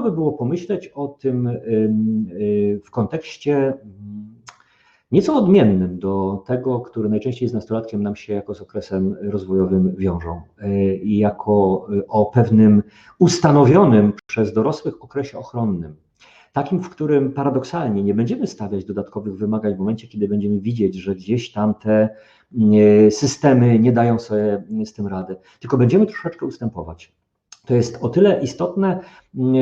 by było pomyśleć o tym w kontekście nieco odmiennym do tego, który najczęściej z nastolatkiem nam się jako z okresem rozwojowym wiążą i jako o pewnym ustanowionym przez dorosłych okresie ochronnym takim, w którym paradoksalnie nie będziemy stawiać dodatkowych wymagań w momencie, kiedy będziemy widzieć, że gdzieś tam te systemy nie dają sobie z tym rady, tylko będziemy troszeczkę ustępować. To jest o tyle istotne, mm,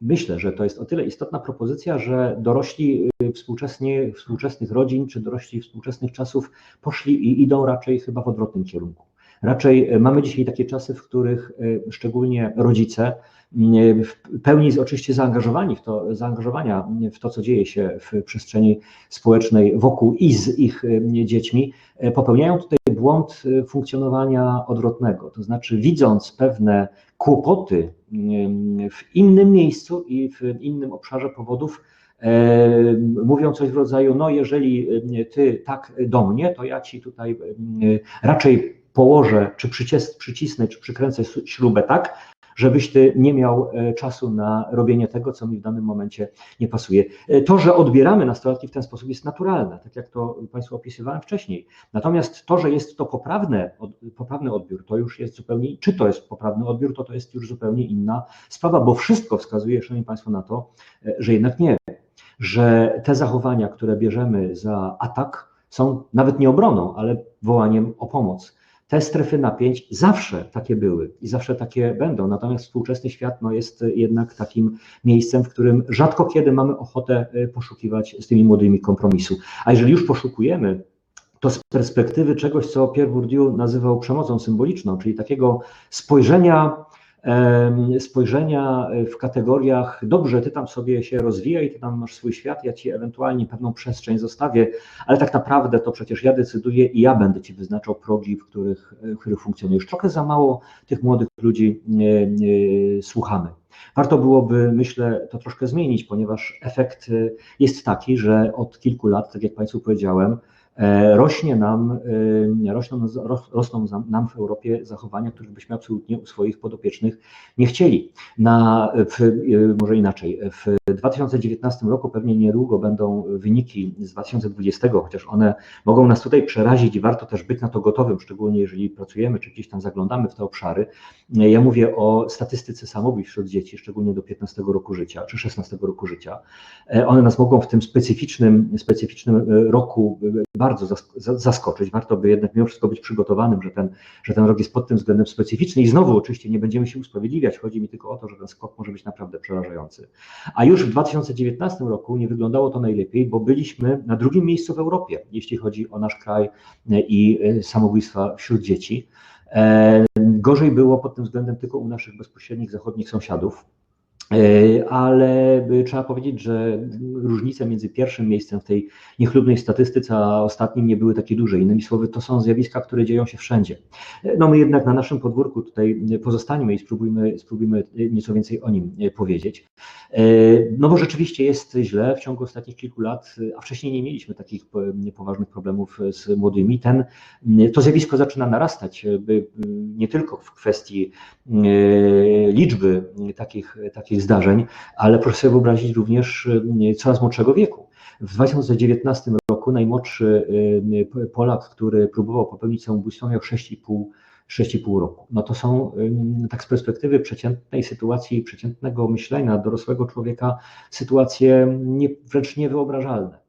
myślę, że to jest o tyle istotna propozycja, że dorośli y, współczesnie, współczesnych rodzin czy dorośli współczesnych czasów poszli i idą raczej chyba w odwrotnym kierunku. Raczej y, mamy dzisiaj takie czasy, w których y, szczególnie rodzice, w pełni oczywiście zaangażowani w to, zaangażowania w to, co dzieje się w przestrzeni społecznej wokół i z ich dziećmi, popełniają tutaj błąd funkcjonowania odwrotnego. To znaczy, widząc pewne kłopoty w innym miejscu i w innym obszarze powodów, mówią coś w rodzaju: No, jeżeli ty tak do mnie, to ja ci tutaj raczej położę, czy przycisnę, czy przykręcę śrubę tak, żebyś ty nie miał e, czasu na robienie tego, co mi w danym momencie nie pasuje. E, to, że odbieramy nastolatki w ten sposób jest naturalne, tak jak to Państwu opisywałem wcześniej. Natomiast to, że jest to poprawne, poprawny odbiór, to już jest zupełnie, czy to jest poprawny odbiór, to to jest już zupełnie inna sprawa, bo wszystko wskazuje, Szanowni Państwo, na to, e, że jednak nie, że te zachowania, które bierzemy za atak, są nawet nie obroną, ale wołaniem o pomoc te strefy napięć zawsze takie były i zawsze takie będą. Natomiast współczesny świat no, jest jednak takim miejscem, w którym rzadko kiedy mamy ochotę e, poszukiwać z tymi młodymi kompromisu. A jeżeli już poszukujemy, to z perspektywy czegoś, co Pierre Bourdieu nazywał przemocą symboliczną, czyli takiego spojrzenia spojrzenia w kategoriach, dobrze, ty tam sobie się rozwijaj, ty tam masz swój świat, ja ci ewentualnie pewną przestrzeń zostawię, ale tak naprawdę to przecież ja decyduję i ja będę ci wyznaczał progi, w których, w których funkcjonujesz. Trochę za mało tych młodych ludzi słuchamy. Warto byłoby, myślę, to troszkę zmienić, ponieważ efekt jest taki, że od kilku lat, tak jak Państwu powiedziałem, E, rośnie nam, e, rosną, rosną nam w Europie zachowania, których byśmy absolutnie u swoich podopiecznych nie chcieli. Na, w, e, może inaczej, w 2019 roku pewnie niedługo będą wyniki z 2020, chociaż one mogą nas tutaj przerazić i warto też być na to gotowym, szczególnie jeżeli pracujemy czy gdzieś tam zaglądamy w te obszary. Ja mówię o statystyce samobójstw wśród dzieci, szczególnie do 15 roku życia czy 16 roku życia. One nas mogą w tym specyficznym, specyficznym roku bardzo zaskoczyć. Warto by jednak mimo wszystko być przygotowanym, że ten, że ten rok jest pod tym względem specyficzny i znowu oczywiście nie będziemy się usprawiedliwiać. Chodzi mi tylko o to, że ten skok może być naprawdę przerażający. A już w 2019 roku nie wyglądało to najlepiej, bo byliśmy na drugim miejscu w Europie, jeśli chodzi o nasz kraj i e, samobójstwa wśród dzieci. E, gorzej było pod tym względem tylko u naszych bezpośrednich zachodnich sąsiadów. E, ale trzeba powiedzieć, że różnice między pierwszym miejscem w tej niechlubnej statystyce, a ostatnim nie były takie duże. Innymi słowy, to są zjawiska, które dzieją się wszędzie. E, no my jednak na naszym podwórku tutaj pozostańmy i spróbujmy, spróbujmy nieco więcej o nim e, powiedzieć. No bo rzeczywiście jest źle w ciągu ostatnich kilku lat, a wcześniej nie mieliśmy takich poważnych problemów z młodymi. Ten, to zjawisko zaczyna narastać, nie tylko w kwestii liczby takich, takich zdarzeń, ale proszę sobie wyobrazić również y, coraz młodszego wieku. W 2019 roku najmłodszy y, Polak, który próbował popełnić samobójstwo, miał 6,5 6,5 roku. No to są, tak z perspektywy przeciętnej sytuacji, przeciętnego myślenia dorosłego człowieka, sytuacje nie, wręcz niewyobrażalne.